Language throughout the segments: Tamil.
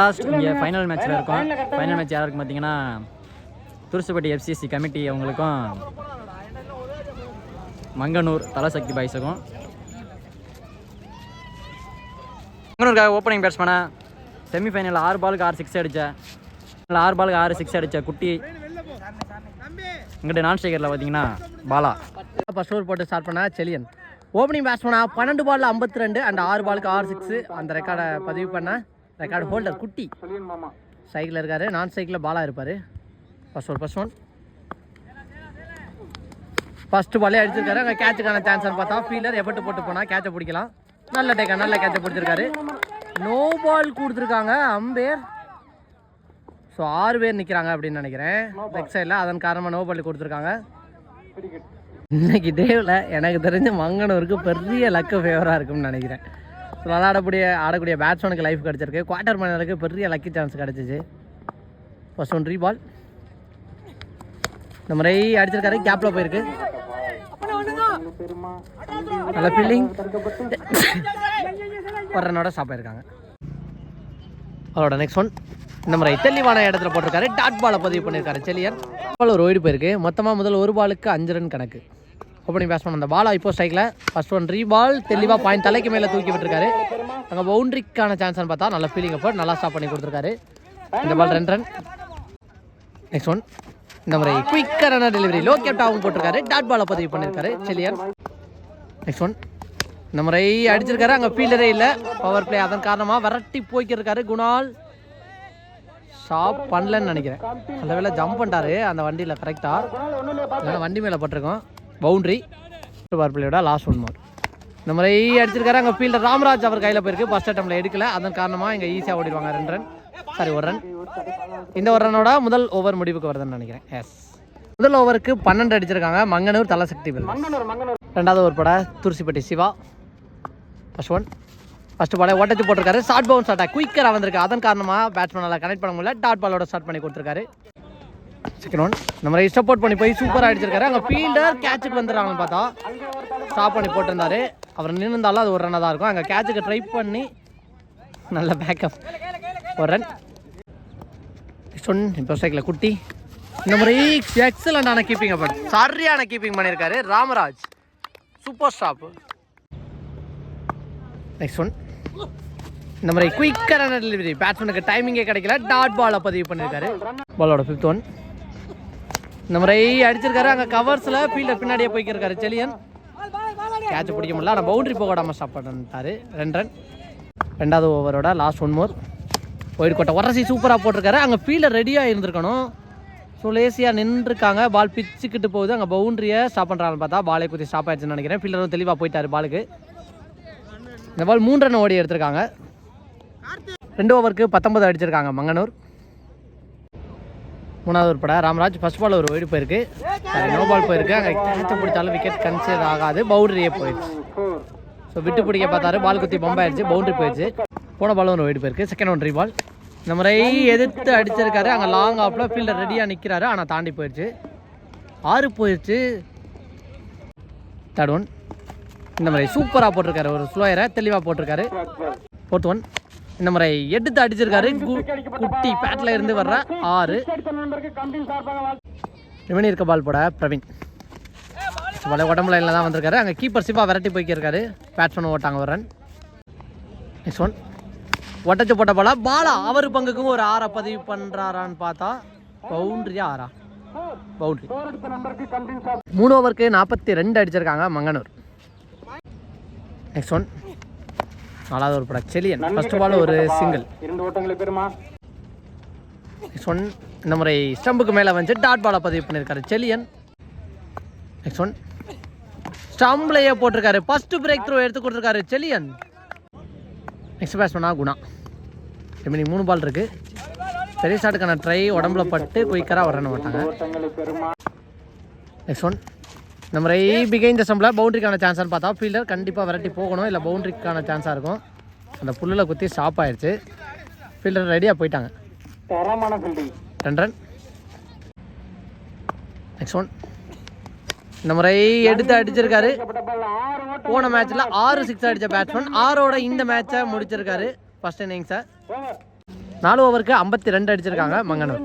லாஸ்ட் இங்கே ஃபைனல் மேட்ச்சில் இருக்கும். ஃபைனல் மேட்ச் யாருக்கும் பார்த்தீங்கன்னா துருசுப்பட்டி எஃப்சிசி கமிட்டி அவங்களுக்கும் மங்கனூர் தலசக்தி பாய்ஸுக்கும். பெங்களூருக்காக ஓப்பனிங் பேட்ஸ்மேனா செமிஃபைனலில் ஆறு பாலுக்கு ஆறு சிக்ஸ் அடித்தேன் ஆறு பாலுக்கு ஆறு சிக்ஸ் அடித்த குட்டி இங்கிட்ட நான் ஸ்ட்ரைக்கரில் பார்த்தீங்கன்னா பாலா. ஃபஸ்ட் ஓவர் போட்டு ஸ்டார்ட் பண்ணா செலியன். ஓப்பனிங் பேட்ஸ்மேனா பன்னெண்டு பாலில் ஐம்பத்தி ரெண்டு அண்ட் ஆறு பாலுக்கு ஆறு சிக்ஸு அந்த ரெக்கார்டை பதிவு பண்ண ரெக்கார்டு ஹோல்டர் குட்டி. சைக்கிளில் இருக்கார் நான் சைக்கிளில் பாலா இருப்பார். First over first one first பாலே அடிச்சிருக்காரு. அங்கே கேட்சுக்கான சான்ஸ்னு பார்த்தா ஃபீல்டர் எஃபர்ட் போட்டு போனால் கேட்சை பிடிக்கலாம். நல்ல டேக்கா நல்ல கேட்சை பிடிச்சிருக்காரு நோ பால் கொடுத்துருக்காங்க அம்பேர். ஸோ ஆறு பேர் நிற்கிறாங்க அப்படின்னு நினைக்கிறேன். லெக் சைடில் அதன் காரணமாக நோ பால் கொடுத்துருக்காங்க. இன்னைக்கு டேவில் எனக்கு தெரிஞ்ச மங்கனூருக்கு பெரிய லக்கு ஃபேவராக இருக்கும்னு நினைக்கிறேன். ஸோ விளாடக்கூடிய ஆடக்கூடிய பேட்ஸ்மேனுக்கு லைஃப் கிடச்சிருக்கு. குவார்ட்டர் ஃபைனலுக்கு பெரிய லக்கி சான்ஸ் கிடச்சிச்சு. ஃபர்ஸ்ட் ஒன் ரீ பால் இந்த முறை அடிச்சிருக்காரு கேப்பில் போயிருக்கு. நல்ல ஃபீல்டிங் ரனோட ஸ்டாப் ஆயிருக்காங்க. அவரோட நெக்ஸ்ட் ஒன் இந்த முறை தெளிவான இடத்துல போட்டிருக்காரு. டாட் பாலை பதிவு பண்ணியிருக்காரு செலியன். பால் ஒரு ஓடி போயிருக்கு. மொத்தமாக முதல் ஒரு பாலுக்கு அஞ்சு ரன் கணக்கு. ஓப்பனிங் பேட்ஸ்மேன் அந்த பாலா இப்போ ஸ்ட்ரைக்கில் ஃபர்ஸ்ட் ஒன் ரீ பால் தெளிவாக பாயிண்ட் தலைக்கு மேலே தூக்கி விட்டுருக்காரு. அங்கே பவுண்டரிக்கான சான்ஸ்னு பார்த்தா நல்ல ஃபீலிங் அப்போ நல்லா ஸ்டாப் பண்ணி கொடுத்துருக்காரு. இந்த பால் ரெண்டு ரன் நெக்ஸ்ட் ஒன் இந்த முறை குயிக்கரான டெலிவரி லோ கேப்டாகவும் போட்டிருக்காரு. டாட் பாலை பதிவு பண்ணியிருக்காரு செலியன் நெக்ஸ்ட் ஒன் இந்த முறை அடிச்சிருக்காரு. அங்கே ஃபீல்டரே இல்லை. பவர் பிளே அதன் காரணமாக விரட்டி போய்க்கிருக்காரு குணால். ஷாப் பண்ணலன்னு நினைக்கிறேன். அந்த வேலை ஜம்ப் பண்ணிட்டாரு. அந்த வண்டியில் கரெக்டாக இல்லைன்னா வண்டி மேலே பட்டிருக்கோம். பவுண்ட்ரி பவர் பிளேயோட லாஸ்ட் ஒன் மார்க் இந்த முறை அடிச்சிருக்காரு. அங்கே ஃபீல்டர் ராமராஜ் அவர் கையில் போயிருக்கு. ஃபர்ஸ்ட் அட்டம்ல எடுக்கல. அதன் காரணமாக இங்கே ஈஸியாக ஓடிடுவாங்க ரெண்டு ரன் சாரி ஒரு ரன் இந்த ஒரு ரனோட முதல் ஓவர் முடிவுக்கு வருதுன்னு நினைக்கிறேன். எஸ் முதல் ஓவருக்கு பன்னெண்டு அடிச்சிருக்காங்க. மங்கனூர் தலசக்தி பில் ரெண்டாவது ஓவர் பட Thurusippatti Siva. First one first பாலை ஓட்டச்சு போட்டிருக்காரு. ஷார்ட் பவுன்ஸ் அட்டாக் குயிக்கராக வந்திருக்கு. அதன் காரணமாக பேட்ஸ்மேனால் கனெக்ட் பண்ண முடியல. டாட் பாலோட ஸ்டார்ட் பண்ணி கொடுத்துருக்காரு. செகண்ட் ஒன் இந்த மாதிரி சப்போர்ட் பண்ணி போய் சூப்பராக அடிச்சிருக்காரு. அங்கே ஃபீல்டர் கேட்சுக்கு வந்துடுறாங்கன்னு பார்த்தா ஸ்டாப் பண்ணி போட்டிருந்தாரு. அவர் நின்றுந்தாலும் அது ஒரு ரன்னாக தான் இருக்கும். அங்கே கேட்சுக்கு ட்ரை பண்ணி நல்ல பேக்கப் ஒரு ரன் சொன் இப்போ சைக்கிள் குட்டி. இந்த மாதிரி எக்ஸலண்டான கீப்பிங் அப்போ சரியான கீப்பிங் பண்ணியிருக்காரு Ramaraj. Super stop next one இந்த மாதிரி குயிக்கரான டெலிவரி பேட்ஸ்மேனுக்கு டைமிங்கே கிடைக்கல. டாட் பாலை பதிவு பண்ணியிருக்காரு பாலோட ஃபிஃப்த் ஒன் இந்த முறை அடிச்சிருக்காரு. அங்கே கவர்ஸில் ஃபீல்டர் பின்னாடியே போய்க்கிருக்காரு செலியன். கேட்ச் பிடிக்க முடியல. ஆனால் பவுண்டரி போக விடாமல் ஸ்டாப் பண்ணிட்டாரு. ரெண்டு ரன் ரெண்டாவது ஓவரோட லாஸ்ட் ஒன் மோர் ஒயிட் கோட்டை உரசி சூப்பராக போட்டிருக்காரு. அங்கே ஃபீல்டர் ரெடியாக இருந்திருக்கணும். ஸோ லேசியாக நின்றுருக்காங்க. பால் பிச்சுக்கிட்டு போகுது. அங்கே பவுண்ட்ரியை ஸ்டாப் பண்ணுறாங்கன்னு பார்த்தா பாலை குத்தி ஸ்டாப் ஆயிடுச்சுன்னு நினைக்கிறேன். ஃபீல்டரும் தெளிவாக போயிட்டார் பாலுக்கு இந்த பால் மூன்று ரன் ஓடி எடுத்திருக்காங்க. ரெண்டு ஓவருக்கு பத்தொன்பது அடிச்சிருக்காங்க மங்கனூர். மூணாவது உட்பட ராமராஜ் ஃபஸ்ட் பால் ஒரு ஒயிட் போயிருக்கு. நோ பால் போயிருக்கு. அங்கே கேட்ச பிடிச்சாலும் விக்கெட் கன்சிடர் ஆகாது. பவுண்டரியே போயிடுச்சு. ஸோ விட்டு பிடிக்க பார்த்தாரு. பால் குத்தி பம்ப் பவுண்டரி போயிடுச்சு. போன பால் ஒரு ஒயிட் போயிருக்கு. செகண்ட் ஒன் பால் இந்த முறை எதிர்த்து அடிச்சிருக்காரு. அங்கே லாங் ஆஃபில் ஃபீல்டர் ரெடியாக நிற்கிறாரு ஆனால் தாண்டி போயிடுச்சு ஆறு போயிடுச்சு தேர்ட் ஒன் இந்த மாதிரி சூப்பராக போட்டிருக்காரு. ஒரு ஸ்லோயரை தெளிவாக போட்டிருக்காரு. ஃபோர்த் ஒன் இந்த முறை எடுத்து அடிச்சிருக்காரு. குட்டி பேட்டில் இருந்து வர்ற ஆறு. ரிமனி இருக்க பால் போட பிரவீன். பல உடம்புல தான் வந்திருக்காரு. அங்கே கீப்பர் சிப்பாக விரட்டி போய்க்கிருக்காரு. பேட்ஸ்மேன் ஓட்டாங்க ஒரு ரன் நெக்ஸ்ட் ஒன் ஒட்டச்சு போட்ட பாலா. பாலா அவர் பங்குக்கும் ஒரு ஆறை பதிவு பண்ணுறாரான்னு பார்த்தா பவுண்ட்ரியா ஆறா? பவுண்ட்ரி மூணு ஓவருக்கு நாற்பத்தி ரெண்டு அடிச்சிருக்காங்க மங்கனூர். நெக்ஸ்ட் ஒன் நாலாவது ஒரு ப்ராடக்ட் செலியன். ஃபர்ஸ்ட் பால் ஒரு சிங்கிள் இரண்டு ஓட்டங்களை பெறுமா? நெக்ஸ்ட் ஒன் இந்த முறை ஸ்டம்புக்கு மேலே வந்து டாட் பாலை பதிவு பண்ணியிருக்காரு செலியன். நெக்ஸ்ட் ஒன் ஸ்டம்ப்லேயே போட்டிருக்காரு. ஃபர்ஸ்ட் பிரேக் த்ரூ எடுத்து கொடுத்துருக்காரு செலியன். நெக்ஸ்ட் பேட்ஸ்மேனா குணா. ரிமைனிங் மூணு பால் இருக்கு. பெரிய ஷாட்டுக்கான ட்ரை உடம்புல பட்டு குயிக்கராக வரணும் மாட்டாங்க நெக்ஸ்ட் ஒன் இந்த முறை பிகைன் த ஸ்டம்பில் பவுண்டரிக்கான சான்ஸ்னு பார்த்தா ஃபீல்டர் கண்டிப்பாக விரட்டி போகணும். இல்லை பவுண்டரிக்கான சான்ஸாக இருக்கும். அந்த புல்லில் குத்தி ஸ்டாப் ஆயிடுச்சு ஃபீல்டர் ரெடியாக போயிட்டாங்க. ரெண்டு ரன் நெக்ஸ்ட் ஒன் இந்த முறை எடுத்து அடிச்சிருக்காரு. போன மேட்ச்ல ஆறு சிக்ஸ் அடிச்ச பேட்ஸ்மேன் ஆறோட இந்த மேட்சை முடிச்சிருக்காரு. ஃபர்ஸ்ட் இன்னிங்ஸை நாலு ஓவருக்கு ஐம்பத்தி ரெண்டு அடிச்சிருக்காங்க மங்கனூர்.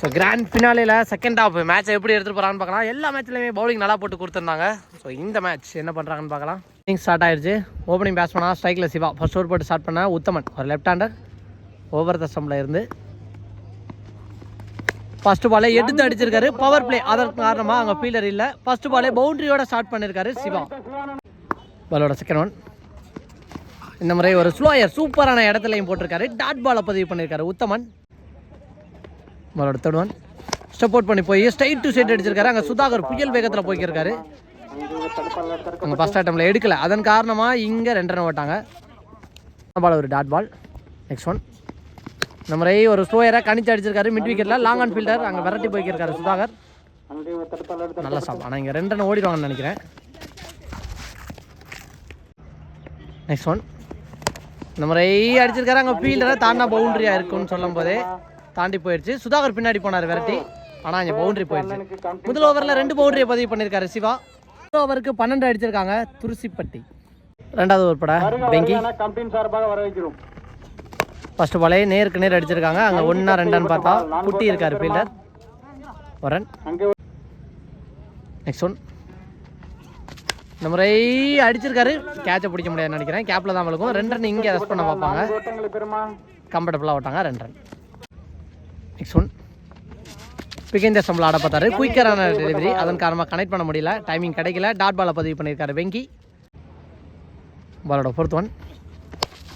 ஸோ கிராண்ட் ஃபினாலியில் செகண்ட் ஹாஃப் மேட்சை எப்படி எடுத்துகிட்டு போகிறான்னு பார்க்கலாம். எல்லா மேட்ச்லையுமே பவுலிங் நல்லா போட்டு கொடுத்துருந்தாங்க. ஸோ இந்த மேட்ச் என்ன பண்ணுறாங்கன்னு பார்க்கலாம். இன்னிங் ஸ்டார்ட் ஆயிடுச்சு ஓப்பனிங் பேட்ஸ்மேனாக ஸ்ட்ரைக்கில் சிவா. ஃபர்ஸ்ட் ஓவர் போட்டு ஸ்டார்ட் பண்ண உத்தமன். ஒரு லெஃப்ட் ஹேண்டர் ஓவர் த ஸ்டம்பில் இருந்து ஃபர்ஸ்ட் பாலே எடுத்து அடிச்சிருக்காரு. பவர் பிளே அதற்கு காரணமாக அங்கே ஃபீல்டர் இல்லை. ஃபர்ஸ்ட் பாலே பவுண்டரியோட ஸ்டார்ட் பண்ணியிருக்காரு சிவா. பாலோட செகண்ட் ஒன் இந்த முறை ஒரு ஸ்லோயர் சூப்பரான இடத்துலையும் போட்டிருக்காரு. டாட் பாலை பதிவு பண்ணியிருக்காரு உத்தமன். பாலோட தேர்ட் ஒன் ஸ்டெப் அவுட் பண்ணி போய் ஸ்ட்ரைட் டு சைட் அடிச்சிருக்காரு. அங்கே சுதாகர் புயல் வேகத்தில் போய்க்கிருக்காரு. அங்கே ஃபர்ஸ்ட் அட்டம்ல எடுக்கல. அதன் காரணமாக இங்கே ரெண்டு ரன் ஓட்டாங்க. பால் ஒரு டாட் பால் நெக்ஸ்ட் ஒன் இந்த முறை ஒரு ஸ்லோயராக கணிச்சு அடிச்சிருக்காரு. மிட் விக்கெட்டில் லாங் ஆன் ஃபீல்டர் அங்கே விரட்டி போய்க்கிருக்காரு சுதாகர். நல்ல சாப். ஆனால் இங்கே ரெண்டு ரன் ஓடிடுவாங்கன்னு நினைக்கிறேன். நெக்ஸ்ட் ஒன் இந்த முறை அடிச்சிருக்காரு. அங்கே ஃபீல்டரை தாண்டா பவுண்டரியாக இருக்கும்னு சொல்லும் போதே தாண்டி போயிடுச்சு சுதாகர் பின்னாடி போனார் விரட்டி. ஆனால் இங்கே பவுண்டரி போயிடுச்சு முதல் ஓவரில் ரெண்டு பவுண்டரியை பதிவு பண்ணியிருக்காரு சிவா. முதல் ஓவருக்கு பன்னெண்டு அடிச்சிருக்காங்க துருசிப்பட்டி. ரெண்டாவது ஓவர் பட பெங்கி. கம்பெனி சார்பாக வர வைக்கிறோம் ஃபர்ஸ்ட் பாலே நேருக்கு நேர் அடிச்சிருக்காங்க. அங்கே ஒன்றா ரெண்டான்னு பார்த்தா குட்டி இருக்காரு ஃபீல்டர் ஒரு ரன் நெக்ஸ்ட் ஒன் இந்த முறை அடிச்சிருக்காரு. கேட்சை பிடிக்க முடியாதுன்னு நினைக்கிறேன். கேப்பில் தான் வழுக்கும் ரெண்டு ரன் இங்கே ரெஸ்ட் பண்ண பார்ப்பாங்க. கம்ஃபர்டபுளாக விட்டாங்க ரெண்டு ரன் நெக்ஸ்ட் ஒன் பிகேந்திர சம்பளம் ஆட பார்த்தாரு. குயிக்கரான டெலிவரி அதன் காரணமாக கனெக்ட் பண்ண முடியல. டைமிங் கிடைக்கல. டாட் பாலை பதிவு பண்ணியிருக்காரு வெங்கி. பாலோட ஃபோர்த் ஒன்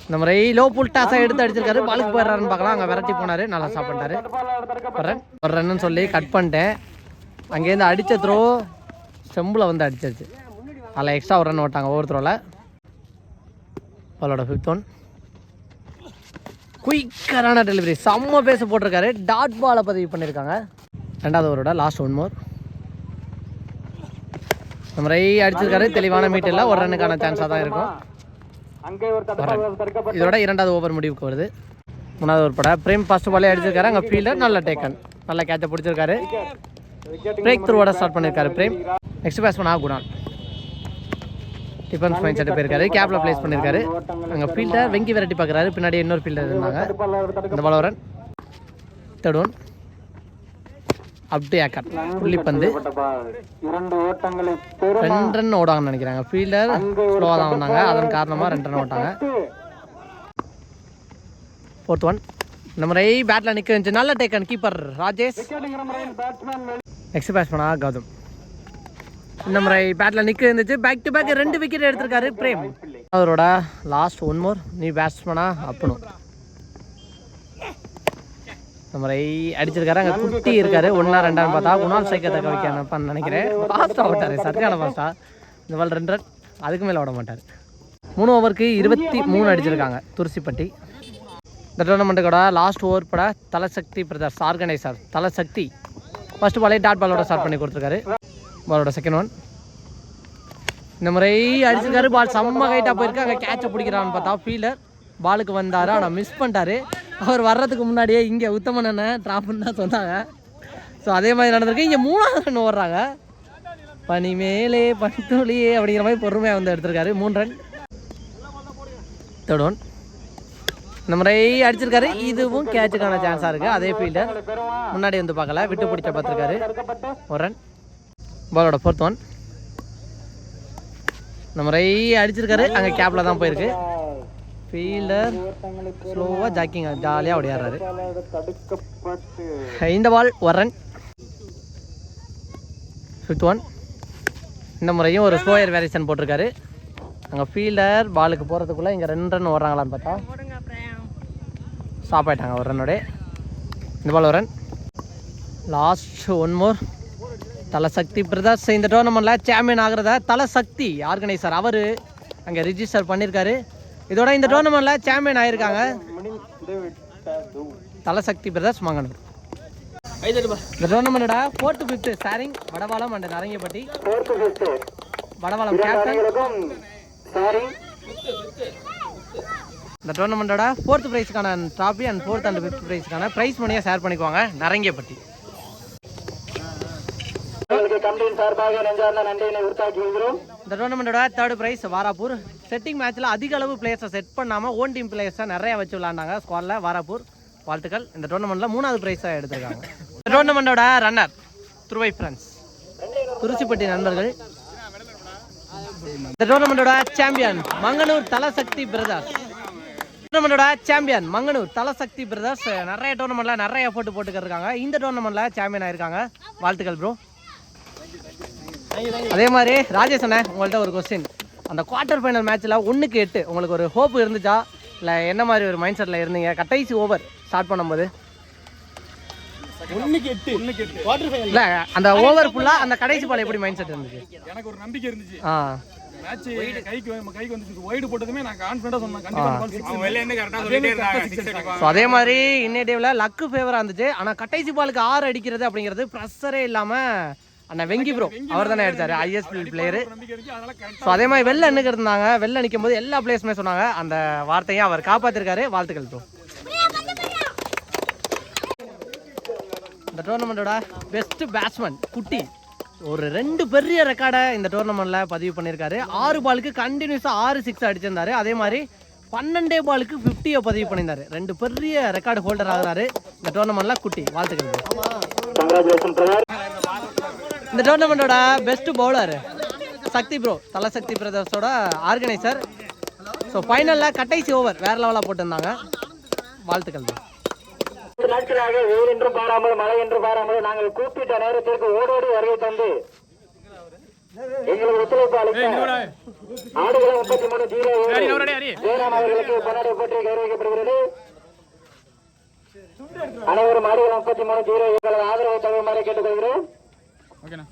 இந்த மாதிரி லோ புல் டாஸாக எடுத்து அடிச்சிருக்காரு. பாலுக்கு போயிடுறாருன்னு பார்க்கலாம். அங்கே விரட்டி போனார். நல்லா சாப்பிட்டாரு. வர்றேன். ஒரு ரன்னு சொல்லி கட் பண்ணிட்டேன். அங்கேருந்து அடித்த த்ரோ செம்பில் வந்து அடிச்சிருச்சு அதில் எக்ஸ்ட்ரா ஒரு ரன் ஓட்டாங்க ஒவ்வொரு த்ரோவில் பாலோட ஃபிஃப்த் ஒன் குயிக்கரான டெலிவரி செம்ம பேச போட்டிருக்காரு. டாட் பாலை பதிவு பண்ணியிருக்காங்க. ரெண்டாவது ஓவரோட லாஸ்ட் ஒன் மோர் இந்த முறை அடிச்சிருக்காரு. தெளிவான மீட்டில் ஒரு ரன்னுக்கான சான்ஸாக தான் இருக்கும் அங்கே ஒரு தடுப்பாளர் தடுக்கப்பட்ட இதோட இரண்டாவது ஓவர் முடிவுக்கு வருது. மூணாவது ஓவர் பட. பிரேம் ஃபர்ஸ்ட் பாலே அடிச்சிருக்காரு. அங்கே ஃபீல்டர் நல்ல டேக்கன் நல்ல கேட்சை பிடிச்சிருக்காரு. பிரேக் த்ரூவோட ஸ்டார்ட் பண்ணியிருக்காரு பிரேம். நெக்ஸ்ட் பேட்ஸ்மேன் ஆ குணால். டிஃபென்ஸ் மைண்ட் செட் போயிருக்காரு கேப்ல ப்ளேஸ் பண்ணியிருக்காரு அங்கே ஃபீல்டர் வெங்கி வெரைட்டி பார்க்குறாரு. பின்னாடி இன்னொரு ஃபீல்டர் இருந்தாங்க. இந்த பால் வரன் தேர்ட் ஒன் அப்டி ஆக்கர் புள்ளி பந்து. பால் இரண்டு ஓட்டங்களை பெரும் ரெண்டு ரன் ஓடுவாங்கன்னு நினைக்கிறாங்க. ஃபீல்டர் ஸ்லோவாக தான் வந்தாங்க அதன் காரணமாக ரெண்டு ரன் ஓட்டாங்க. ஃபோர்த் ஒன் இந்த முறை பேட்டில் நிற்க இருந்துச்சு. நல்ல டேக்கன் கீப்பர் ராஜேஷ். நெக்ஸ்ட் பேட்ஸ்மேனா கௌதம். இந்த முறை பேட்டில் நிற்க இருந்துச்சு. பேக் டு பேக் ரெண்டு விக்கெட் எடுத்திருக்காரு பிரேம். அவரோட லாஸ்ட் ஒன் மோர் நீ பேட்ஸ்மேனா அப்பணும் இந்த முறை அடிச்சிருக்காரு அங்கே குட்டி இருக்காரு. ஒன்றா ரெண்டாம் பார்த்தா குணால் சைக்கத்தை கவிக்கானப்பான்னு நினைக்கிறேன். ஃபாஸ்ட்டாக ஓட்டாரு சரியான ஃபாஸ்ட்டாக இந்த பால் ரெண்டு ரன் அதுக்கு மேலே ஓட மாட்டார். மூணு ஓவருக்கு இருபத்தி மூணு அடிச்சிருக்காங்க துருசிப்பட்டி. இந்த டோர்னமெண்ட்டுக்கோட லாஸ்ட் ஓவர் பட Thalasakthi brothers organiser Thalasakthi. First பாலே டாட் பாலோட ஸ்டார்ட் பண்ணி கொடுத்துருக்காரு. பாலோட செகண்ட் ஒன் இந்த முறை அடிச்சிருக்காரு பால் செம்ம ஹைட்டாக போயிருக்கு. அங்கே கேட்சை பிடிக்கிறான்னு பார்த்தா ஃபீல்டர் பாலுக்கு வந்தார் ஆனால் மிஸ் பண்ணிட்டாரு. அவர் வர்றதுக்கு முன்னாடியே இங்கே உத்தமன் அண்ணன் தான் சொன்னாங்க. ஸோ அதே மாதிரி நடந்திருக்கு. இங்கே மூணாவது ரன் ஓடுறாங்க. பனி மேலே பனித்துளியே அப்படிங்கிற மாதிரி பொறுமையாக வந்து எடுத்திருக்காரு. மூணு ரன். தேர்ட் ஒன் இந்த முறை அடிச்சிருக்காரு. இதுவும் கேட்சுக்கான சான்ஸாக இருக்குது அதே ஃபீல்டர் முன்னாடி வந்து பார்க்கல. விட்டு பிடிச்ச பார்த்துருக்காரு. ஒரு ரன். பாலோட ஃபோர்த் ஒன் இந்த முறை அடிச்சிருக்காரு. அங்கே கேப்பில் தான் போயிருக்கு. ஃபீல்டர் ஸ்லோவாக ஜாக்கிங் ஜாலியாக ஓடியாடுறாரு. இந்த பால் ஒரு ரன் ஃபிஃப்த் ஒன் இந்த முறையும் ஒரு ஸ்லோயர் வேரியேஷன் போட்டிருக்காரு. அங்கே ஃபீல்டர் பாலுக்கு போகிறதுக்குள்ளே இங்கே ரெண்டு ரன் ஓடுறாங்களான்னு பார்த்தா ஸ்டாப் ஆயிட்டாங்க ஒரு ரன்னோட இந்த பால் ஒரு run last one more Thalasakthi brothers இந்த டோர்னமெண்ட்டில் சாம்பியன் ஆகிறத? தலசக்தி ஆர்கனைசர் அவர் அங்கே ரிஜிஸ்டர் பண்ணியிருக்காரு இதோட இந்த டோர்னமெண்ட்டில் சாம்பியன் விட்டது தலசக்தி பிரதர்ஸ் மங்கனூர். இந்த டோர்னமெண்டோட fourth fifth starring Vadavalam and Narangiyapatti Vadavalam captain இந்த டோர்னமெண்ட்டோட fourth ப்ரைஸ்க்கான trophy and fourth and fifth ப்ரைஸ்க்கான prize மணியை ஷேர் பண்ணிக்குவாங்க நரங்கியப்பட்டி அவர்களுக்கு சார்பாக நெஞ்சார்ந்த நன்றியினை உறுத்தாக்கி வருகிறோம் இந்த டோர்னமெண்ட்டோட தேர்ட் ப்ரைஸ் வாராப்பூர். செட்டிங் மேட்ச்சில் அதிக அளவு பிளேயர்ஸை செட் பண்ணாமல் ஓன் டீம் பிளேயர்ஸை நிறையா வச்சு விளாண்டாங்க ஸ்குவாடில் வாராப்பூர். வாழ்த்துக்கள். இந்த டோர்னமெண்ட்டில் மூணாவது பிரைஸாக எடுத்திருக்காங்க. இந்த டோர்னமெண்ட்டோட ரன்னர் துருவை ஃப்ரெண்ட்ஸ் திருச்சிப்பட்டி நண்பர்கள். இந்த டோர்னமெண்ட்டோட சாம்பியன் மங்கனூர் தலசக்தி பிரதர்ஸ் டோர்னமெண்ட்டோட சாம்பியன் மங்கனூர் தலசக்தி பிரதர்ஸ் நிறைய டோர்னமெண்ட்டில் நிறைய போட்டு போட்டுக்கிட்டு இருக்காங்க. இந்த டோர்னமெண்ட்டில் சாம்பியன் ஆயிருக்காங்க. வாழ்த்துக்கள் ப்ரோ அதே மாதிரி ராஜேஷ் அண்ணே உங்கள்கிட்ட ஒரு கொஸ்டின் அந்த குவார்ட்டர் ஃபைனல் மேட்ச்சில் ஒன்றுக்கு எட்டு. உங்களுக்கு ஒரு ஹோப் இருந்துச்சா? இல்லை என்ன மாதிரி ஒரு மைண்ட் செட்டில் இருந்தீங்க? கடைசி ஓவர் ஸ்டார்ட் பண்ணும்போது. இல்லை அந்த ஓவர் ஃபுல்லாக அந்த கடைசி பால் எப்படி மைண்ட் செட் இருந்துச்சு? எனக்கு ஒரு நம்பிக்கை இருந்துச்சு. ஆ. மேட்ச் கைக்கு கைக்கு வந்துச்சு. ஒய்டு போட்டதுமே நான் கான்ஃபிடண்டா சொன்னேன். கண்டிப்பா ball six ன்னு. ஸோ அதே மாதிரி இன்னைய டேவில் லக்கு ஃபேவராக இருந்துச்சு. ஆனால் கடைசி பாலுக்கு ஆறு அடிக்கிறது அப்படிங்கிறது ப்ரெஷரே இல்லாமல் அண்ணா வெங்கி ப்ரோ அவர் தானே அடிச்சாரு ஐஎஸ்பி பிளேயரு ஸோ அதே மாதிரி வெளில இருந்தாங்க. வெளில நிற்கும் போது எல்லா பிளேயர்ஸுமே சொன்னாங்க அந்த வார்த்தையை அவர் காப்பாற்றிருக்காரு வாழ்த்துக்கள் ப்ரோ இந்த டோர்னமெண்ட்டோட பெஸ்ட் பேட்ஸ்மேன் குட்டி. ஒரு ரெண்டு பெரிய ரெக்கார்டை இந்த டோர்னமெண்ட்டில் பதிவு பண்ணியிருக்காரு. ஆறு பாலுக்கு கண்டினியூஸாக ஆறு சிக்ஸ் அடிச்சிருந்தாரு. அதே மாதிரி பன்னெண்டே பாலுக்கு ஃபிஃப்டியை பதிவு பண்ணியிருந்தாரு. ரெண்டு பெரிய ரெக்கார்டு ஹோல்டர் ஆகுறாரு இந்த டோர்னமெண்ட்டில் குட்டி. வாழ்த்துக்கள் இந்த டோர்னமெண்ட்டோட best bowler Sakthi bro Thala Sakthi பிரதர்ஸோட organiser so ஃபைனலில் கடைசி ஓவர் வேற லெவலாக போட்டிருந்தாங்க. வாழ்த்துக்கள் நாட்களாக வெயில் என்று பாராமல் மழை என்று பாராமல் நாங்கள் கூப்பிட்ட நேரத்திற்கு ஓடோடி வருகை தந்து எங்களுக்கு ஒத்துழைப்பு அளித்த ஆடுகளம் முப்பத்தி மூணு ஜீரோ ஜெயராம் அவர்களுக்கு பொன்னாடை போட்டி கௌரவிக்கப்படுகிறது. அனைவரும் ஆடுகளம் முப்பத்தி மூணு ஜீரோ ஆதரவை தருமாறு கேட்டுக்கொள்கிறோம் ಓಕೆನಾ